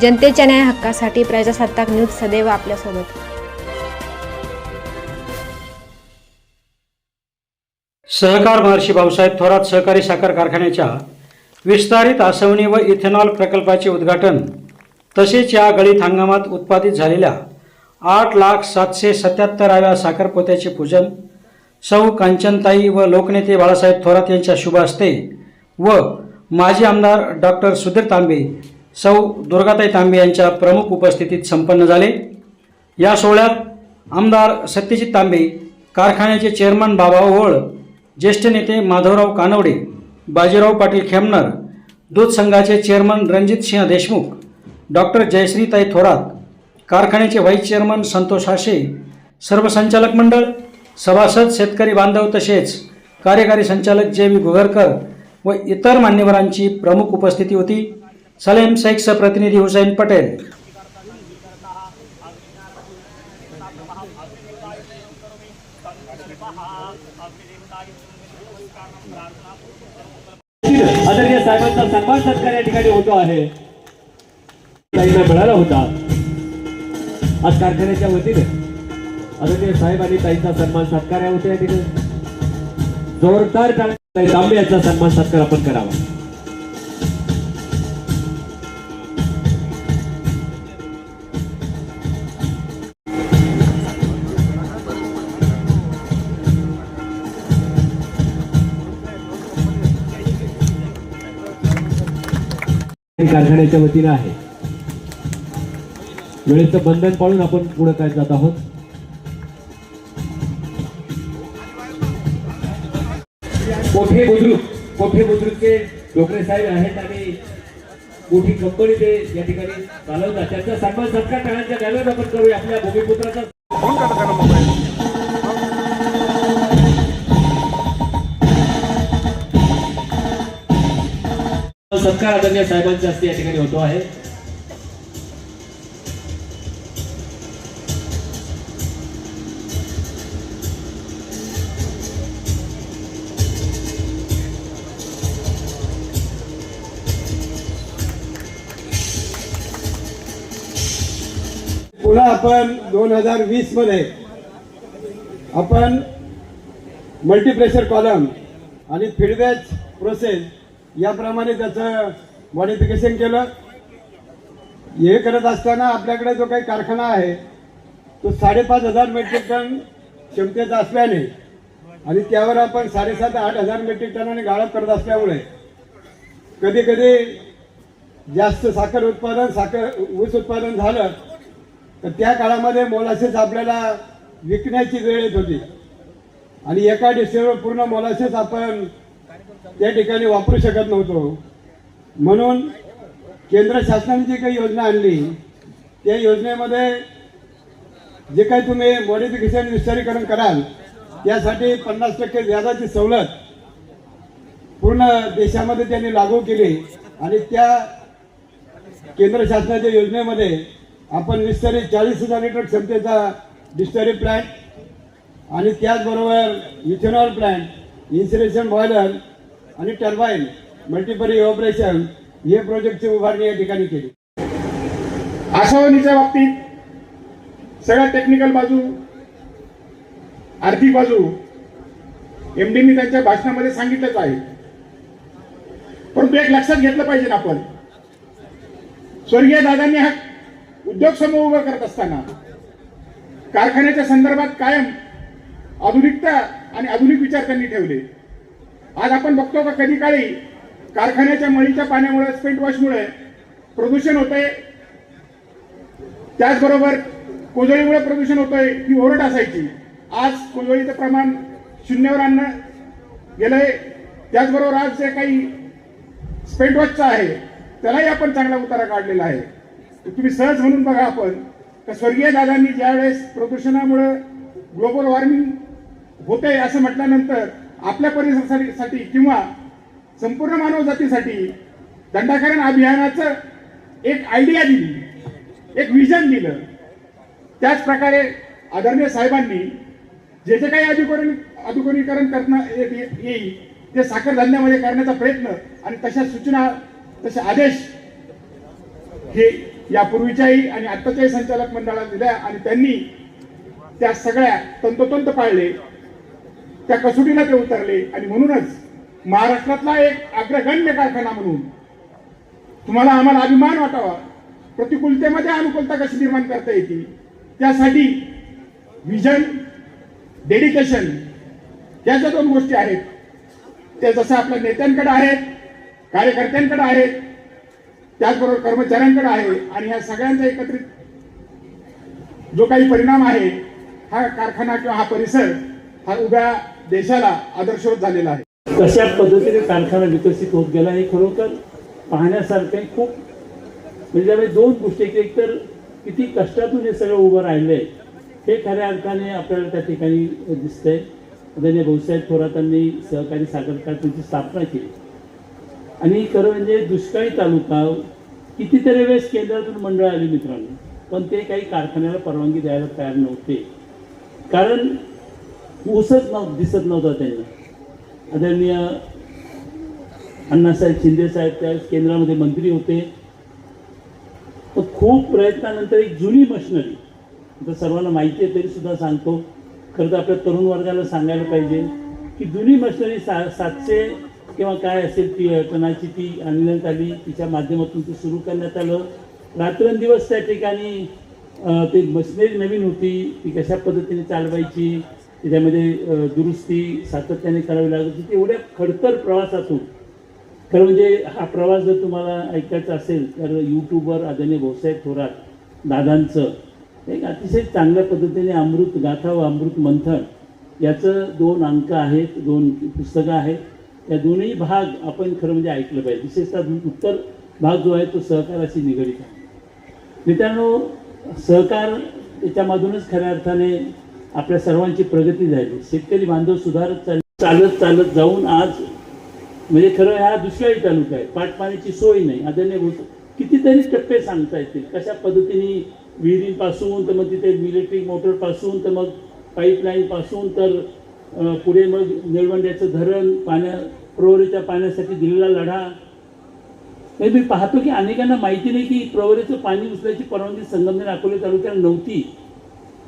जनतेच्या न्याय हक्कासाठी प्रजासत्ताक न्यूज सदैव आपल्यासोबत. सहकार महर्षी भाऊसाहेब थोरात सहकारी साखर कारखान्याच्या विस्तारित आसवणी व इथेनॉल प्रकल्पाचे उद्घाटन तसेच या गळीत हंगामात उत्पादित झालेल्या आठ लाख सातशे सत्याहत्तराव्या साखरपोत्याचे पूजन सौ कांचनताई व लोकनेते बाळासाहेब थोरात यांच्या शुभ हस्ते व माजी आमदार डॉक्टर सुधीर तांबे सौ दुर्गाताई तांबे यांच्या प्रमुख उपस्थितीत संपन्न झाले. या सोहळ्यात आमदार सत्यजित तांबे कारखान्याचे चेअरमन बाबा ओळ ज्येष्ठ नेते माधवराव कानवडे बाजीराव पाटील खेमनर दूध संघाचे चेअरमन रणजित सिंह देशमुख डॉक्टर जयश्रीताई थोरात कारखान्याचे व्हाईस चेअरमन संतोष आशे सर्व संचालक मंडळ सभासद शेतकरी बांधव तसेच कार्यकारी संचालक जे व्ही गुगरकर व इतर मान्यवरांची प्रमुख उपस्थिती होती. सलेम शेखचा प्रतिनिधी हुसैन पटेल. आदरणीय साहेबांचा सन्मान सत्कार या ठिकाणी होतो आहे. ताईंना मिळाला होता. आज कारखान्याच्या वतीने आदरणीय साहेब आणि ताईंचा सन्मान सत्कार या होत्या. या ठिकाणी जोरदार टाळ्या- ताई तांबे यांचा सन्मान सत्कार आपण करावा. कारखान्याच्या वतीने आहे. वेळेचं बंधन पाळून आपण पुढे काय जात आहोत? कोठे बुद्रुक? कोठे बुद्रुकचे डोकरे साहेब आहेत आणि मोठी कंपनी ते या ठिकाणी चालवतात. त्यांचा सन्मान सत्कार टाळ्यांच्या गॅलर आपण करूया. आपल्या भूमिपुत्राचा सत्कार आदरणीय साहेबांच्या हस्ते या ठिकाणी होतो आहे. पुन्हा आपण दोन हजार वीसमध्ये आपण मल्टीप्रेशर कॉलम आणि फीडबॅच प्रोसेस याप्रमाणे त्याचं मॉडिफिकेशन केलं. हे करत असताना आपल्याकडे जो काही कारखाना आहे तो साडेपाच हजार मेट्रिक टन क्षमतेचा असल्याने आणि त्यावर आपण साडेसात आठ हजार मेट्रिक टनाने गाळप करत असल्यामुळे कधी कधी जास्त साखर उत्पादन साखर ऊस उत्पादन झालं तर त्या काळामध्ये मोलासेस आपल्याला विकण्याची वेळ येत होती. आणि एका डिसेंबर पूर्ण मोलासेस आपण त्या ठिकाणी वापरू शकत नव्हतो. म्हणून केंद्र शासनाने जी काही योजना आणली त्या योजनेमध्ये जे काही तुम्ही मॉडिफिकेशन विस्तारीकरण कराल त्यासाठी पन्नास टक्के व्याजाची सवलत पूर्ण देशामध्ये त्यांनी लागू केली आणि त्या केंद्र शासनाच्या योजनेमध्ये आपण विस्तारित चाळीस हजार लिटर क्षमतेचा डिस्टरी प्लॅन्ट आणि त्याचबरोबर इथेनॉल प्लॅन्ट इन्सुरेशन बॉयलर आणि टर्बाईन मल्टिपरी ऑपरेशन हे प्रोजेक्टची उभारणी या ठिकाणी केली. आसावनीच्या बाबतीत सगळ्या टेक्निकल बाजू आर्थिक बाजू एमडीनी त्यांच्या भाषणामध्ये सांगितलंच आहे. परंतु एक लक्षात घेतलं पाहिजे ना आपण. स्वर्गीय दादांनी हा उद्योग समूह उभा करत असताना कारखान्याच्या संदर्भात कायम आधुनिकता आणि आधुनिक विचार त्यांनी ठेवले. आज आपण बघतो का कधी काळी कारखान्याच्या मळीच्या पाण्यामुळे स्पेंट वॉशमुळे प्रदूषण होतंय? त्याचबरोबर कोजळीमुळे प्रदूषण होतंय ही ओरड असायची. आज कोजळीचं प्रमाण शून्यावर आणणं गेलंय. त्याचबरोबर आज जे काही स्पेंट वॉचचं आहे त्यालाही आपण चांगला उतारा काढलेला आहे. तुम्ही सहज म्हणून बघा आपण तर स्वर्गीय दादांनी ज्यावेळेस प्रदूषणामुळं ग्लोबल वॉर्मिंग होते असं म्हटल्यानंतर आपल्या परिसरासाठी किंवा संपूर्ण मानवजातीसाठी दंडाकरण अभियानाचं एक आयडिया दिली एक विजन दिलं. त्याच प्रकारे आदरणीय साहेबांनी जे जे काही अधिकरण अधिकरणीकरण करणं येईल ते साखर धान्यामध्ये करण्याचा प्रयत्न आणि तशा सूचना तसे आदेश हे यापूर्वीच्याही आणि आत्ताच्याही संचालक मंडळाला दिल्या आणि त्यांनी त्या सगळ्या तंतोतंत पाळले. त्या कसोटीला ते उतरले. आणि म्हणूनच महाराष्ट्रातला एक अग्रगण्य कारखाना म्हणून तुम्हाला आम्हाला अभिमान वाटावा. प्रतिकूलतेमध्ये अनुकूलता कशी निर्माण करता येते? त्यासाठी विजन डेडिकेशन या ज्या दोन गोष्टी आहेत. त्या जसं आपल्या नेत्यांकडे आहेत कार्यकर्त्यांकडे आहेत त्याचबरोबर कर्मचाऱ्यांकडे आहे. आणि ह्या सगळ्यांचा एकत्रित जो काही परिणाम आहे हा कारखाना किंवा हा परिसर हा उभ्या देशाला आदर्शवत झालेला आहे. कशा पद्धतीने कारखाना विकसित होत गेला हे खरोखर पाहण्यासारखं आहे. खूप म्हणजे त्यामुळे दोन गोष्टी एक तर किती कष्टातून हे सगळं उभं राहिलंय हे खऱ्या अर्थाने आपल्याला त्या ठिकाणी दिसतंय. आदरणीय भाऊसाहेब थोरातांनी सहकारी साखर कारखान्याची स्थापना केली. आणि खरं म्हणजे दुष्काळी तालुका कितीतरी वेळेस केंद्रातून मंडळ आली मित्रांनो पण ते काही कारखान्याला परवानगी द्यायला तयार नव्हते. कारण ऊसच नव्ह दिसत नव्हता त्यांना. आदरणीय अण्णासाहेब शिंदे साहेब त्यावेळेस केंद्रामध्ये मंत्री होते. तर खूप प्रयत्नानंतर एक जुनी मशिनरी आता सर्वांना माहिती आहे तरी सुद्धा सांगतो. खरं तर आपल्या तरुण वर्गाला सांगायला पाहिजे की जुनी मशिनरी सा सातशे किंवा काय असेल ती टनाची ती आणण्यात आली. तिच्या माध्यमातून ती सुरू करण्यात आलं. रात्रंदिवस त्या ठिकाणी ते मशिनरी नवीन होती. ती कशा पद्धतीने चालवायची? त्याच्यामध्ये दुरुस्ती सातत्याने करावी लागत होती. एवढ्या खडतर प्रवासातून. खरं म्हणजे हा प्रवास जर तुम्हाला ऐकायचा असेल तर यूट्यूबवर आदरणीय भाऊसाहेब थोरात दादांचं एक अतिशय चांगल्या पद्धतीने अमृत गाथा व अमृत मंथन याचं दोन अंक आहेत दोन पुस्तकं आहेत. या दोन्ही भाग आपण खरं म्हणजे ऐकलं पाहिजे. विशेषतः उत्तर भाग जो आहे तो सहकाराशी निगडीत आहे. मित्रांनो सहकार याच्यामधूनच खऱ्या अर्थाने आपल्या सर्वांची प्रगती झाली. शेतकरी बांधव सुधारत चाल चालत चालत जाऊन आज म्हणजे खरं हा दुष्काळी तालुका आहे. पाटपाण्याची सोय नाही. आदरणीय भाऊ कितीतरी टप्पे सांगता येतील. कशा पद्धतीने विहिरींपासून तर मग तिथे इलेक्ट्रिक मोटरपासून तर मग पाईपलाईनपासून तर पुढे मग निळवंड्याचं धरण पाण्या प्रवरीच्या पाण्यासाठी दिलेला लढा. हे मी पाहतो की अनेकांना माहिती नाही की प्रवरीचं पाणी उचलायची परवानगी संगमनेर अकोले तालुक्याला नव्हती.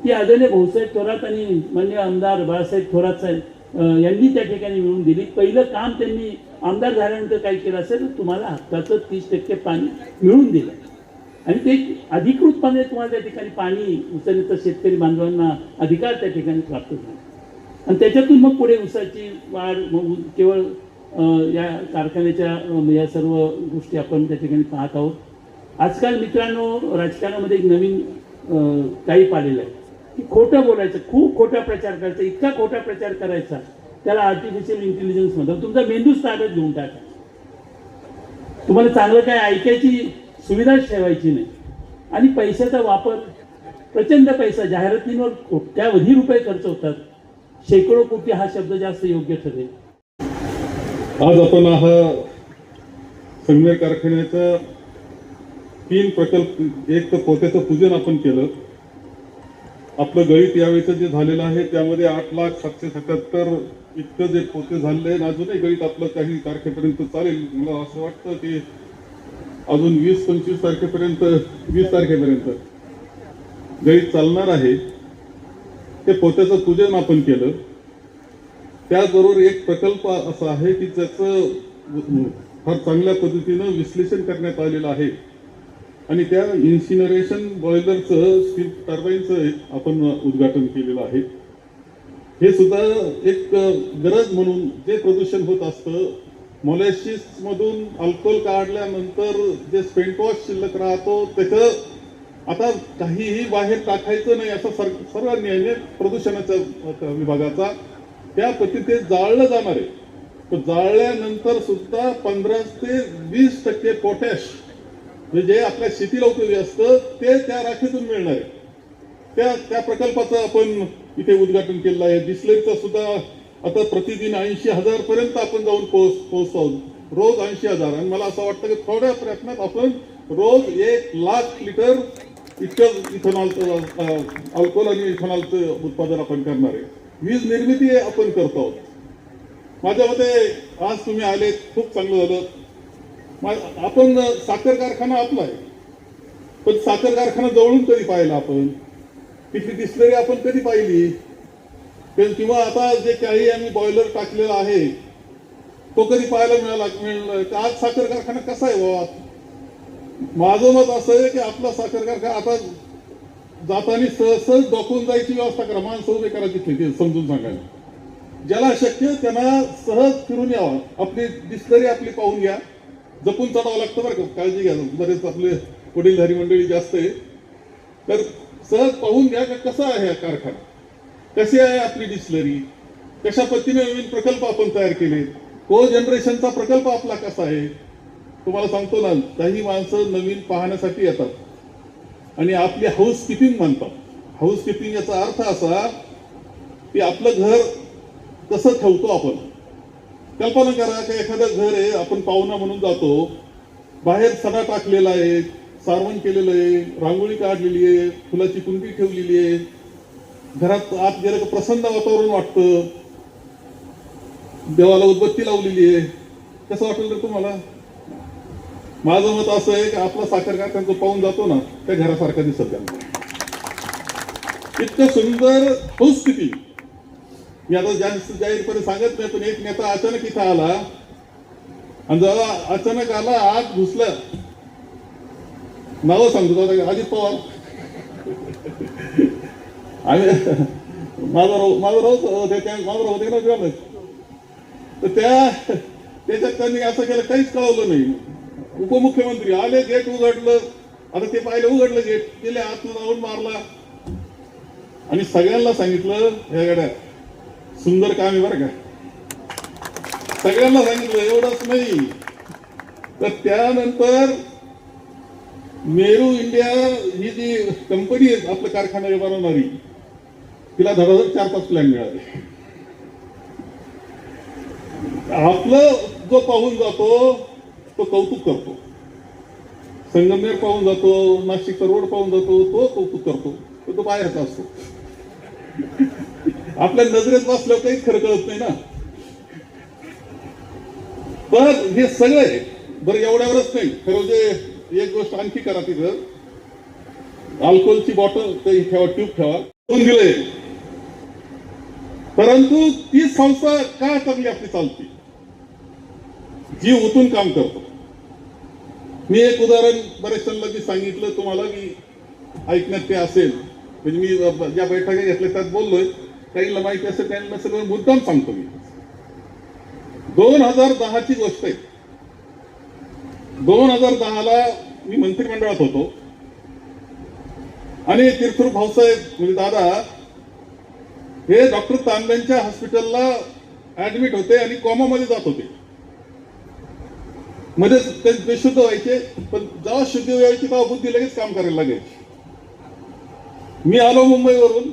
ती आदरणीय भाऊसाहेब थोरात आणि मान्य आमदार बाळासाहेब थोरात साहेब यांनी त्या ठिकाणी मिळून दिली. पहिलं काम त्यांनी आमदार झाल्यानंतर काय केलं असेल तर तुम्हाला हक्काचं तीस टक्के पाणी मिळून दिलं. आणि ते अधिकृतपणे तुम्हाला त्या ठिकाणी पाणी उचलण्याचा शेतकरी बांधवांना अधिकार त्या ठिकाणी प्राप्त झाला. आणि त्याच्यातून मग पुढे ऊसाची वाढ मग केवळ या कारखान्याच्या या सर्व गोष्टी आपण त्या ठिकाणी पाहत आहोत. आजकाल मित्रांनो राजकारणामध्ये एक नवीन काही टाईप आहे. की खोटं बोलायचं खूप खोटा प्रचार करायचा इतका खोटा प्रचार करायचा त्याला आर्टिफिशियल इंटेलिजन्स म्हणतात. तुमचा मेंदूच ताब्यात घेऊन टाका. तुम्हाला चांगलं काय ऐकायची सुविधाच ठेवायची नाही. आणि पैशाचा वापर प्रचंड पैसा जाहिरातींवर कोट्यावधी रुपये खर्च होतात. शेकडो कोटी हा शब्द जास्त योग्य ठरेल. आज आपण हा संगमेर कारखान्याचा तीन प्रकल्प एक तर पोत्याचं पूजन आपण केलं. आपलं गणित यावेळेचं जे झालेलं आहे त्यामध्ये आठ लाख सातशे सत्याहत्तर इतकं जे पोते झालेलं आहे अजूनही गणित आपलं काही तारखेपर्यंत चालेल. मला असं वाटतं की अजून वीस पंचवीस तारखेपर्यंत वीस तारखेपर्यंत गणित चालणार आहे. ते पोत्याचं पूजन आपण केलं. त्याचबरोबर एक प्रकल्प असा आहे की ज्याचं फार चांगल्या पद्धतीनं विश्लेषण करण्यात आलेलं आहे. आणि त्या इन्सिनरेशन बॉयलरचं स्टील टर्बाईनचं आपण उद्घाटन केलेलं आहे. हे सुद्धा एक गरज म्हणून जे प्रदूषण होत असतं मोलॅसिस मधून अल्कोहोल काढल्यानंतर जे स्पेंटवॉश शिल्लक राहतो त्याचं आता काहीही बाहेर टाकायचं नाही असा सर सर्व निर्णय प्रदूषणाच्या विभागाचा. त्या पद्धतीने जाळलं जाणार आहे. तर जाळल्यानंतर सुद्धा पंधरा ते वीस टक्के पोटॅश म्हणजे जे आपल्या शेतीला उपयोगी असतं ते त्या राखेतून मिळणार आहे. त्या त्या प्रकल्पाचं आपण इथे उद्घाटन केलेलं आहे. डिस्लेरीचा सुद्धा आता प्रतिदिन ऐंशी हजार पर्यंत आपण जाऊन पोहोच पोहोचतो. आहोत. रोज ऐंशी हजार. आणि मला असं वाटतं की थोड्या प्रयत्नात आपण रोज एक लाख लिटर इतकं इथेनॉलचं अल्कोहोल आणि इथेनॉलचं उत्पादन आपण करणार आहे. वीज निर्मिती आपण करतो आहोत. माझ्या मते आज तुम्ही आले खूप चांगलं झालं. आपण साखर कारखाना आपला आहे. पण साखर कारखाना जवळून कधी पाहिला आपण. तिथली डिस्लरी आपण कधी पाहिली? किंवा आता जे काही आम्ही बॉयलर टाकलेला आहे तो कधी पाहायला मिळाला मिळणार आज साखर कारखाना कसा आहे बाबा माझं मत असं आहे की आपला साखर कारखाना आता जाताना सहज सहज जायची व्यवस्था करा. माणसं उभे करा तिथे ते समजून सांगायला. ज्याला शक्य त्यांना सहज फिरून यावा. आपली डिस्लरी आपली पाहून घ्या. जपून चढावं लागतं बरं का. काळजी घ्या. बरेच आपले वडीलधारी मंडळी जास्त आहे तर सहज पाहून घ्या का कसा आहे हा कारखाना? कशी आहे आपली डिस्लरी कशा पद्धतीने नवीन प्रकल्प आपण तयार केले को जनरेशनचा प्रकल्प आपला कसा आहे? तुम्हाला सांगतो ना काही माणसं नवीन पाहण्यासाठी येतात. आणि आपली हाऊस किपिंग म्हणतात. हाऊस किपिंग याचा अर्थ असा की आपलं घर कसं ठेवतो आपण? कल्पना करा की एखादं घर आहे आपण पाहुणा म्हणून जातो. बाहेर सडा टाकलेला आहे सारवण केलेलं आहे रांगोळी काढलेली आहे फुलाची कुंडी ठेवलेली आहे. घरात आत गेलं का प्रसन्न वातावरण वाटतं. देवाला उदबत्ती लावलेली आहे. कसं वाटेल तर तुम्हाला? माझं मत असं आहे की आपला साखर कारखाना पाहून जातो ना त्या घरासारखा दिसत त्यांना इतकं सुंदर हौस्थिती मी आता ज्या जाहीरपणे सांगत नाही पण एक नेता अचानक इथं आला. आणि जेव्हा अचानक आला आत घुसला. नाव सांगतो अजित पवार. आणि माझा राव माझा राव त्या माझा राव होते ना तर त्या त्याच्यात त्यांनी असं केलं काहीच कळवलं नाही. उपमुख्यमंत्री आले गेट उघडलं. आता ते पाहिलं उघडलं गेट. गेले आत जाऊन मारला. आणि सगळ्यांना सांगितलं या गाड्या सुंदर काम आहे बरं का. सगळ्यांना सांगितलं एवढंच नाही. तर त्यानंतर मेरू इंडिया ही जी कंपनी आहे आपलं कारखाना बनवणारी तिला धडाधड चार पाच प्लॅन मिळाले. आपलं जो पाहून जातो तो कौतुक करतो. संगमनेर पाहून जातो नाशिकचा रोड पाहून जातो तो कौतुक करतो. तो तो बाहेरचा असतो. आपल्या नजरेत बसल्यावर काहीच खरं कळत नाही ना. पण हे सगळं आहे. बरं एवढ्यावरच नाही. खरं जे एक गोष्ट आणखी करा तिथं. अल्कोहोलची बॉटल ठेवा ट्यूब ठेवा. दोन दिलंय. परंतु ती संस्था का चांगली आपली चालते? जी उतून काम करतो. मी एक उदाहरण बऱ्याचशा मी सांगितलं तुम्हाला की ऐकण्यात ते असेल. म्हणजे मी ज्या बैठका घेतल्या त्यात बोललोय. काहीला माहिती असेल त्यांना सगळं मुद्दाम सांगतो मी. दोन हजार दहाची गोष्ट आहे. दोन हजार दहाला मी मंत्रिमंडळात होतो. आणि तीर्थरूप भाऊसाहेब म्हणजे दादा हे डॉक्टर तांब्यांच्या हॉस्पिटलला ऍडमिट होते आणि कोमामध्ये जात होते. म्हणजे ते बेशुद्ध व्हायचे पण जेव्हा शुद्धी व्हायची तेव्हा बुद्धी लगेच काम करायला लागायची. मी आलो मुंबईवरून.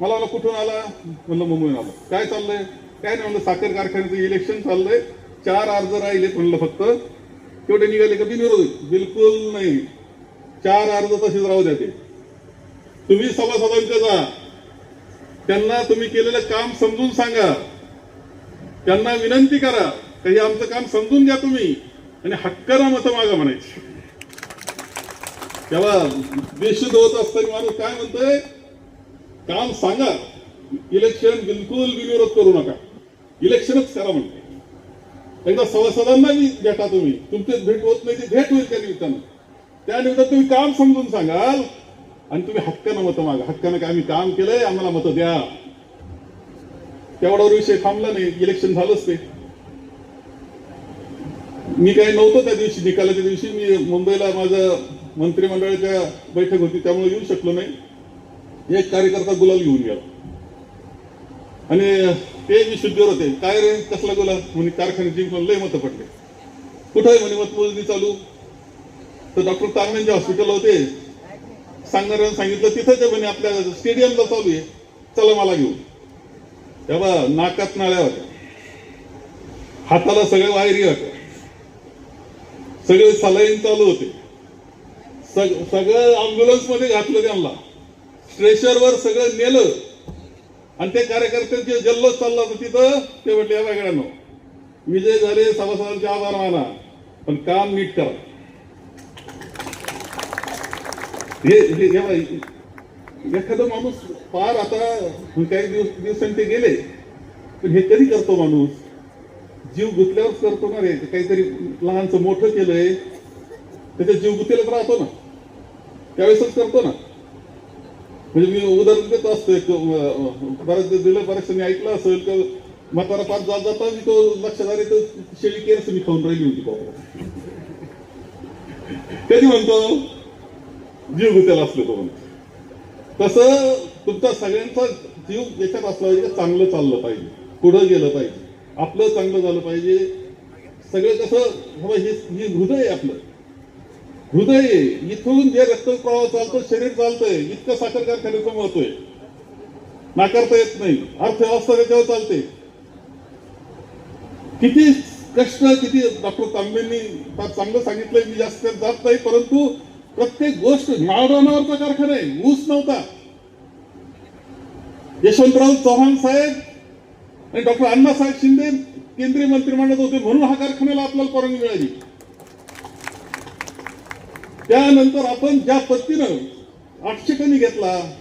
मला म्हणलं कुठून आला? म्हणलं मुंबईहून आला. काय चाललंय? काय नाही म्हणलं साखर कारखान्याचं इलेक्शन चाललंय. चार अर्ज राहिलेत म्हणलं फक्त. तेवढे निघाले का बिनविरोध? बिलकुल नाही. चार अर्ज तसेच राहू द्या ते. तुम्ही सभासदांकडे जा. त्यांना तुम्ही केलेलं काम समजून सांगा. त्यांना विनंती करा काही आमचं काम समजून घ्या तुम्ही आणि हक्कानं मतं मागा म्हणायची. तेव्हा बेशुद्ध होत असताना माणूस काय म्हणतोय? काम सांगा. इलेक्शन बिलकुल बिनविरोध करू नका. इलेक्शनच करा म्हणते. एकदा सभासदांना भेटा तुम्ही. तुमचे भेट होत नाही ती भेट होईल त्या निमित्तानं. त्या निमित्तानं तुम्ही काम समजून सांगाल. आणि तुम्ही हक्कानं मतं मागा. हक्कानं काय आम्ही काम केलंय आम्हाला मतं द्या. तेवढावर विषय थांबला नाही. इलेक्शन झालंच ते. मी काही नव्हतो त्या दिवशी. निकालाच्या दिवशी मी मुंबईला माझं मंत्रिमंडळाच्या बैठक होती. त्यामुळे येऊ शकलो नाही. एक कार्यकर्ता गुलाल घेऊन गेला. आणि ते मी शुद्धीवर होते काय रे? कसला गुलाल? म्हणे कारखान्याची जिंकून लय मतं पडले. कुठं आहे म्हणे मतमोजणी चालू? तर डॉक्टर तांगण्यांचे हॉस्पिटल होते. सांगणाऱ्यानं सांगितलं तिथंच म्हणे आपल्या स्टेडियमला चालू आहे. चला मला घेऊन. तेव्हा नाकात नाळ्या होत्या. हाताला सगळे वायरी होत्या. सगळे सलाईन चालू होते. सग सगळं अँब्युलन्समध्ये घातलं त्यांना. स्ट्रेचरवर सगळं नेलं. आणि ते कार्यकर्त्यांचे जल्लोष चालला होता तिथं. ते म्हटले या वेगळ्यानं विजय झाले सभासदांचे आभार माना पण काम नीट करा. हे हे एखादा माणूस फार आता काही दिवस दिवसांनी ते गेले. पण हे कधी करतो माणूस? जीव गुतल्यावर करतो ना रे. काहीतरी लहानचं मोठं केलंय. त्याच्या जीव गुतेलाच राहतो ना. त्यावेळेसच करतो ना. म्हणजे मी उदाहरण देत असतो एक अं, बऱ्याच दिलं बऱ्याचशांनी ऐकलं असेल का म्हातारा पाच जात जाता मी तो लक्षात आले तर शेळी केरस मी खाऊन राहिली होती बाबा. कधी म्हणतो? जीव गुत्याला असलो तो म्हणतो. तसं तुमचा सगळ्यांचा जीव याच्यात असला पाहिजे चांगलं चाललं पाहिजे पुढं गेलं पाहिजे आपलं चांगलं झालं पाहिजे. सगळं कसं हे हे हृदय आहे आपलं. हृदय इथून जे रक्तप्रवाह चालतो शरीर चालतंय इतकं साखर कारखान्याचं महत्त्व आहे. नाकारता येत नाही. अर्थव्यवस्था त्याच्यावर चालते. किती कष्ट किती डॉक्टर तांबेंनी फार चांगलं सांगितलंय मी जास्त जात नाही परंतु प्रत्येक गोष्ट नावडानावरचा कारखाना आहे. ऊस नव्हता. यशवंतराव चव्हाण साहेब आणि डॉक्टर अण्णासाहेब शिंदे केंद्रीय मंत्रिमंडळात होते म्हणून हा कारखान्याला आपल्याला परवानगी मिळाली. त्यानंतर आपण ज्या पद्धतीनं आठशे कणी घेतला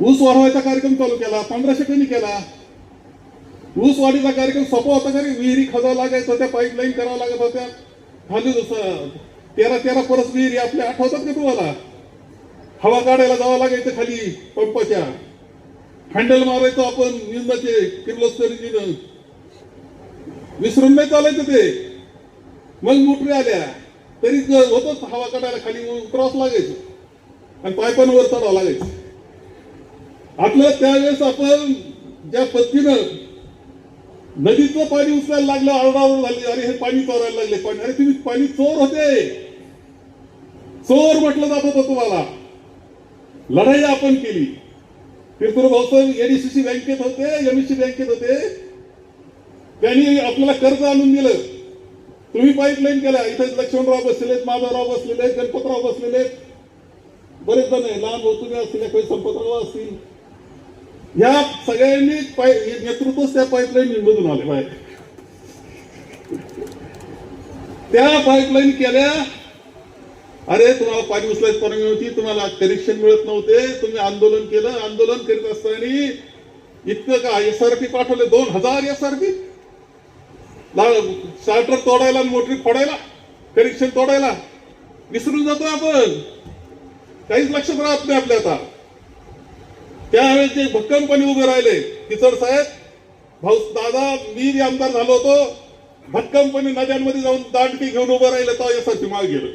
ऊस वाढवायचा कार्यक्रम चालू केला पंधराशे कणी केला ऊस वाढीचा कार्यक्रम सोपा होता कारण विहिरी खजावं लागायचं होत्या पाईपलाईन करावं लागत होत्या. खाली जसं तेरा तेरा परस विहिरी आपल्या आठवतात का तुम्हाला? हवा काढायला जावं लागायचं खाली पंपाच्या. हँडल मारायचो आपण विंदाचे किर्लोस्करीनं विसरून नाही चालायचं ते. मग मोटरी आल्या. तरी होतच हवा काढायला खाली क्रॉस लागायचं. आणि पायपांवर चढावं लागायचं. आपलं त्यावेळेस आपण ज्या पद्धतीनं नदीचं पाणी उचलायला लागलं आरडाओरड झाली अरे हे पाणी चोरायला लागले. पाणी अरे तुम्ही पाणी चोर होते. चोर म्हटलं जात होतं तुम्हाला. लढाई आपण केली. किरकोळ भाऊसाहेब एडीसीसी बँकेत होते एमएससी बँकेत होते. त्यांनी आपल्याला कर्ज आणून दिलं. तुम्ही पाईपलाईन केल्या. इथे लक्ष्मणराव बसलेले माधवराव बसलेले गणपतराव बसलेले बरेच जण आहे. लहान भाऊ तुम्ही असतील काही संपतराव असतील. या सगळ्यांनी पाय नेतृत्वच त्या पाईपलाईन निवडून आले बाहेर. त्या पाईपलाईन केल्या. अरे तुम्हाला पाणी उचलायची परवानगी नव्हती. तुम्हाला कनेक्शन मिळत नव्हते. तुम्ही आंदोलन केलं. आंदोलन करीत असताना इतकं का एस आर पी पाठवले? दोन हजार एसआरपी स्टार्टर तोडायला मोटरी फोडायला कनेक्शन तोडायला विसरून जातो आपण. काहीच लक्षात राहत नाही आपल्या आता. त्यावेळेस जे भक्कमपणे उभे राहिले किचड साहेब भाऊ दादा मी जे आमदार झालो होतो. भक्कमपणे नद्यांमध्ये जाऊन दांडकी घेऊन उभं राहिलं तेव्हा यासाठी माग गेलं.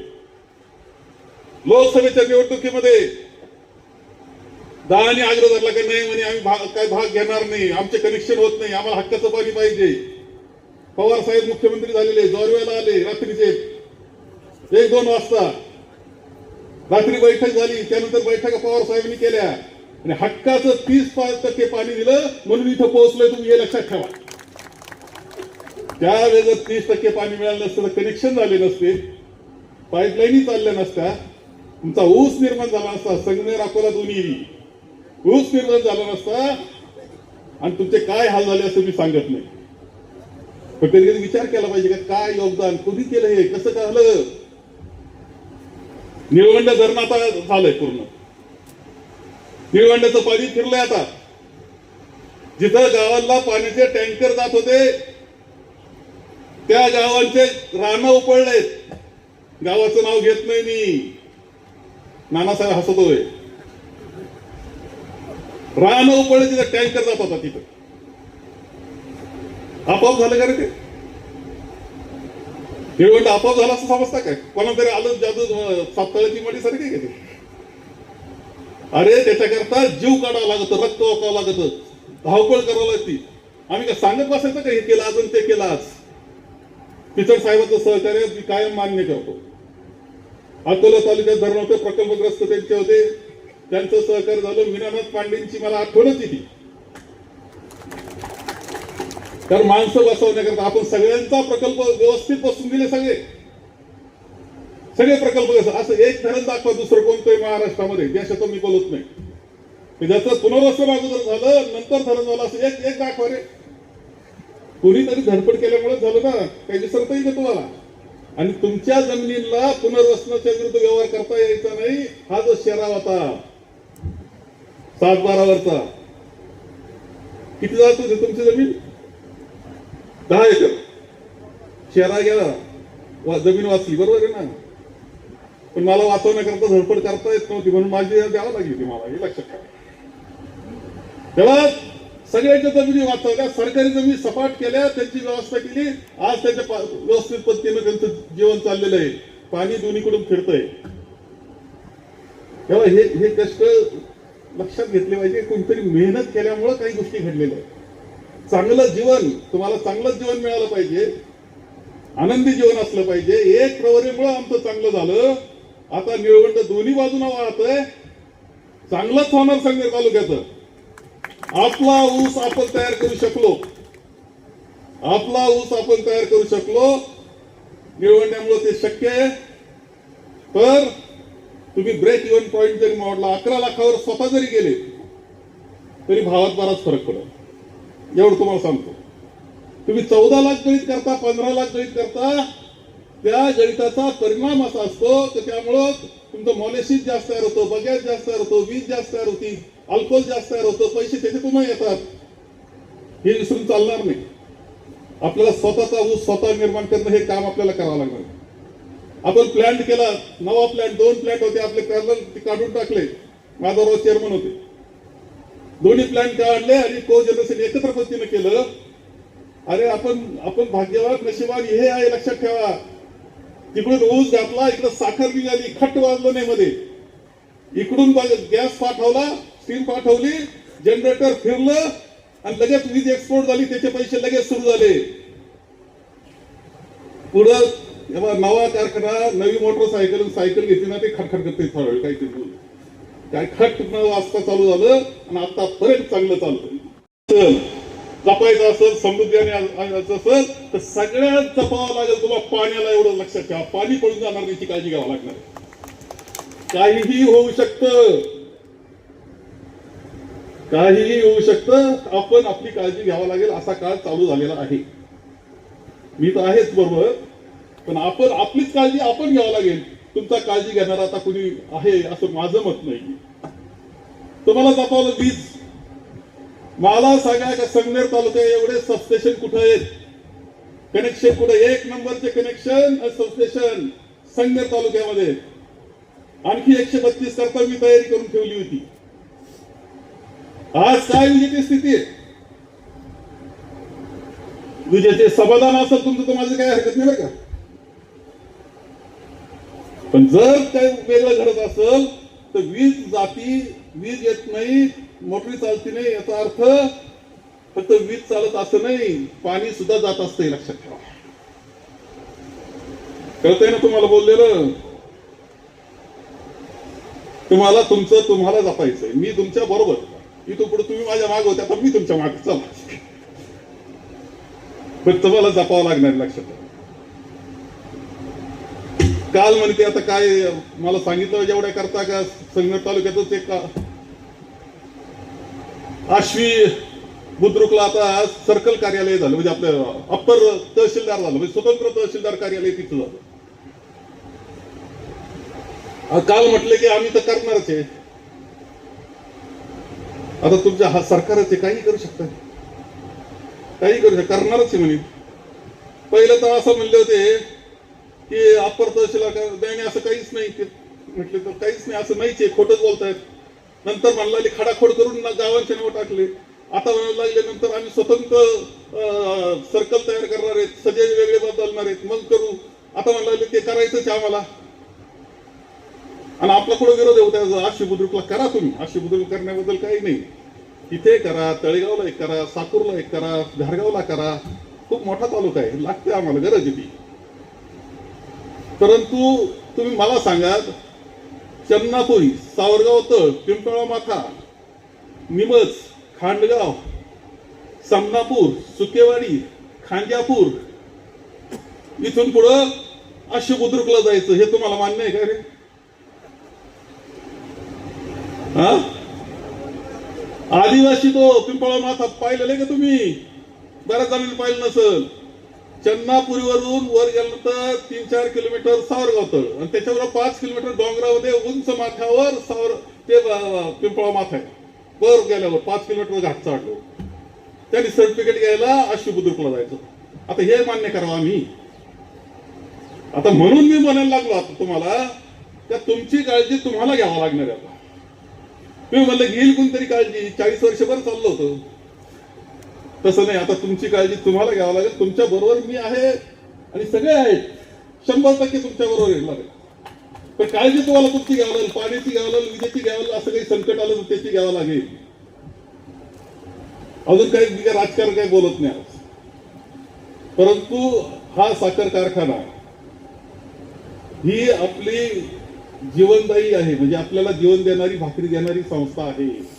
लोकसभेच्या निवडणुकीमध्ये आणि आग्रह धरला की नाही म्हणे आम्ही भाग काय भाग घेणार नाही आमचे कनेक्शन होत नाही आम्हाला हक्काचं पाणी पाहिजे. पवार साहेब मुख्यमंत्री झालेले जोरवेला आले रात्रीचे एक दोन वाजता. रात्री बैठक झाली त्यानंतर बैठका पवार साहेबांनी केल्या. आणि हक्काचं तीस पाच टक्के पाणी दिलं म्हणून इथं पोहोचलोय तुम्ही हे लक्षात ठेवा. त्यावेळेस जर तीस टक्के पाणी मिळालं नसतं तर कनेक्शन झाले नसते. पाईपलाईनही चालल्या नसत्या. तुमचा ऊस निर्माण झाला नसता संगमेर अकोला दोन्ही. ऊस निर्माण झाला नसता. आणि तुमचे काय हाल झाले असं मी सांगत नाही. पण कधी कधी विचार केला पाहिजे का काय योगदान कोणी केलं हे कसं झालं? निळवंड धरण आता झालंय पूर्ण. निळवंड्याचं पाणी फिरलंय आता. जिथं गावाला पाण्याचे टँकर जात होते त्या गावांचे रानं उपळलेत. गावाचं नाव घेत नाही मी. नानासाहेब हसतोय. रानं उपळले तिथं टँकर जात होता तिथं. आपोआप झालं का रे ते? निळवंड आपोआप झाला असं समजता काय? कोणातरी आलं जादू सातळ्याची मडी सारखी काय ते? अरे त्याच्याकरता जीव काढावा लागत रक्त ओकावं लागत धावपळ करावं लागती. आम्ही काय सांगत बसायचं का? हे केलं आज ते केलं आज? पिचड साहेबांचं सहकार्य मी कायम मान्य करतो. अकोला तालुक्यात धरण होते प्रकल्पग्रस्त त्यांचे होते. त्यांचं सहकार्य झालं. विनानाथ पांडेंची मला आठवणच येते. कारण माणसं बसवण्याकरता आपण सगळ्यांचा प्रकल्प व्यवस्थित बसून दिले सगळे. सगळे प्रकल्प कसं असं एक धरण दाखवा दुसरं कोणतंही महाराष्ट्रामध्ये? देशाचं मी बोलत नाही. ज्याचं पुनर्वसन अगोदर झालं नंतर धरण झालं असं एक एक दाखवा रे. कोणीतरी धडपड केल्यामुळे झालं ना. काही विसरता येईल तुम्हाला? आणि तुमच्या जमिनीला पुनर्वसनाच्या विरुद्ध व्यवहार करता यायचा नाही. हा जो शेराव होता सात बारावरचा. किती जात तुमची जमीन? दहा एकर शेरा गेला. वा- जमीन वाचली. बरोबर आहे ना? पण मला वाचवण्याकरता धडपड करता येत नव्हती म्हणून माझी द्यावं लागली होती मला. हे लक्षात ठेवा. तेव्हा सगळ्याच्या जमिनी वाचवल्या सरकारी जमिनी सपाट केल्या त्यांची व्यवस्था केली. आज त्यांच्या पा- व्यवस्थित पद्धतीनं त्यांचं जीवन चाललेलं आहे. पाणी दोन्हीकडून फिरतंय. तेव्हा हे हे कष्ट लक्षात घेतले पाहिजे. कोणतरी मेहनत केल्यामुळं काही गोष्टी घडलेल्या आहेत. चांगलं जीवन तुम्हाला चांगलं जीवन मिळालं पाहिजे. आनंदी जीवन असलं पाहिजे. एक प्रवरीमुळं आमचं चांगलं झालं. आता निळवंड दोन्ही बाजूला वाहतंय. चांगलंच होणार संगीत तालुक्याचं. आपला ऊस आपण तयार करू शकलो. आपला ऊस आपण तयार करू शकलो. निळवंड्यामुळे ते शक्य आहे. तर तुम्ही ब्रेक इव्हन पॉईंट जरी मोडला अकरा लाखावर स्वतः जरी गेले तरी भावात बराच फरक पडेल एवढं तुम्हाला सांगतो. तुम्ही चौदा लाख गणित करता पंधरा लाख गणित करता त्या गणिताचा परिणाम असा असतो तर त्यामुळं तुमचं मॉलेसिस जास्त तयार होतो बगॅस जास्त तयार होतो वीज जास्त तयार होती अल्कोहोल जास्त तयार होतो पैसे त्याचे पुन्हा येतात. हे विसरून चालणार नाही. आपल्याला स्वतःचा ऊस स्वतः निर्माण करणं हे काम आपल्याला करावं लागणार. आपण प्लॅन्ट केला नवा प्लॅन्ट दोन प्लॅन्ट होते आपले कर्नल ते काढून टाकले. माझा चेअरमन होते. दोन्ही प्लॅन काढले आणि को जनरेशन एकत्र पद्धतीने केलं. अरे आपण आपण भाग्यवान नशिबान हे आहे लक्षात ठेवा. तिकडून ऊस घातला इकडं साखर निघाली खट्ट वाजलं नाही मध्ये. इकडून गॅस पाठवला स्टीम पाठवली जनरेटर फिरलं आणि लगेच वीज एक्सपोर्ट झाली त्याचे पैसे लगेच सुरू झाले. पुढं नवा कारखाना नवी मोटरसायकल सायकल घेतली ना ते खटखट करते थोडा वेळ काहीतरी बोल. काय खट न वाजता चालू झालं आणि आतापर्यंत चांगलं चालू. चल जपायचं असेल समृद्धी आणि आणायचं असेल तर सगळ्यात जपावं लागेल तुम्हाला पाण्याला एवढं लक्षात ठेवा. पाणी पडून जाणार याची काळजी घ्यावी लागणार काहीही होऊ शकतं. काहीही होऊ शकतं. आपण आपली काळजी घ्यावा लागेल असा काळ चालू झालेला आहे. मी तर आहेच बरोबर पण आपण आपलीच काळजी आपण घ्यावं लागेल. तुमचा काळजी घेणार आता कुणी आहे असं माझं मत नाही. तुम्हाला जपावलं वीज. मला सांगा का संगनेर तालुक्या एवढे सबस्टेशन कुठं आहेत? कनेक्शन कुठे? एक नंबरचे कनेक्शन सबस्टेशन संगनेर तालुक्यामध्ये. आणखी एकशे बत्तीस करता मी तयारी करून ठेवली होती. आज काय विजेची स्थिती आहे? विजेचे समाधान असेल तुमचं तर माझं काय हरकत नाही बरं का? पण जर काही वेगळं घडत असेल तर वीज जाती वीज येत नाही मोटरी चालती नाही याचा अर्थ फक्त वीज चालत असं नाही पाणी सुद्धा जात असतं हे लक्षात ठेवा. कळतंय ना तुम्हाला बोललेलं? तुम्हाला तुमचं तुम्हाला जपायचंय. मी तुमच्या बरोबर. इथं पुढे तुम्ही माझ्या माग होत्या तर मी तुमच्या माग चला पण तुम्हाला जपावं लागणार लक्षात ठेवा. काल म्हणते आता काय मला सांगितलं जेवढ्या करता का? संगमेर तालुक्यातच एक आश्वी बुद्रुकला आता सर्कल कार्यालय झालं म्हणजे आपलं अप्पर तहसीलदार झालं म्हणजे स्वतंत्र तहसीलदार कार्यालय तिथं झालं काल म्हटलं की आम्ही तर करणारच आहे. आता तुमच्या हा सरकारच आहे काही करू शकता काही करू शकता करणारच आहे म्हणे. पहिलं तर असं म्हणले होते की अप्पर तहसीलदार का- असं काहीच नाही. ते म्हटले तर काहीच नाही असं नाहीच आहे खोटंच बोलतायत. नंतर म्हणला लागले खडाखोड करून गावांचे नाव टाकले. आता म्हणायला लागले नंतर आम्ही स्वतंत्र सर्कल तयार करणार आहेत सगळे वेगळे बदलणार आहेत मग करू. आता म्हणायला लागले ते करायचंच आहे आम्हाला. आणि आपला कुठं विरोध आहे हो त्या आशी बुद्रुकला करा तुम्ही. आशी बुद्रुक करण्याबद्दल काही नाही. इथे करा तळेगावला एक करा साकूरला एक करा धारगावला करा. खूप मोठा तालुका आहे लागते आम्हाला गरज आहे ती. परंतु तुम्ही मला सांगा चन्नापुरी सावरगाव तळ पिंपळा माथा निमज खांडगाव समनापूर सुकेवाडी खांजापूर इथून पुढं अशी बुद्रुकला जायचं हे तुम्हाला मान्य आहे का रे? हा? आदिवासी तो पिंपळा माथा पाहिलेलं आहे का तुम्ही? बऱ्याच जणांनी पाहिलं नसल. चन्नापुरीवरून वर गेल्यानंतर तीन चार किलोमीटर सावरगाव तळ आणि त्याच्यावर पाच किलोमीटर डोंगरामध्ये उंच माथ्यावर सावर ते पिंपळा माथा आहे. वर गेल्यावर पाच किलोमीटर घाट चढलो त्यांनी सर्टिफिकेट घ्यायला अशी बुद्रुकला जायचं. आता हे मान्य करावं आम्ही. आता म्हणून मी म्हणायला लागलो आता तुम्हाला त्या तुमची काळजी तुम्हाला घ्यावं लागणार आता. तुम्ही म्हणलं घेईल कोणतरी काळजी. चाळीस वर्षभर चाललं होतं. तसं नाही. आता तुमची काळजी तुम्हाला घ्यावं लागेल. तुमच्या बरोबर मी आहे आणि सगळे आहेत. शंभर टक्के तुमच्या बरोबर येणार आहे. पण काळजी तुम्हाला तुमची घ्यावं लागेल. पाण्याची घ्यावं लागेल विजेची घ्यावं लागेल असं काही संकट आलं तर त्याची घ्यावं लागेल. अजून काही मी काही राजकारण काही बोलत नाही आज. परंतु हा साखर कारखाना ही आपली जीवनदायी आहे. म्हणजे आपल्याला जीवन देणारी भाकरी देणारी संस्था आहे.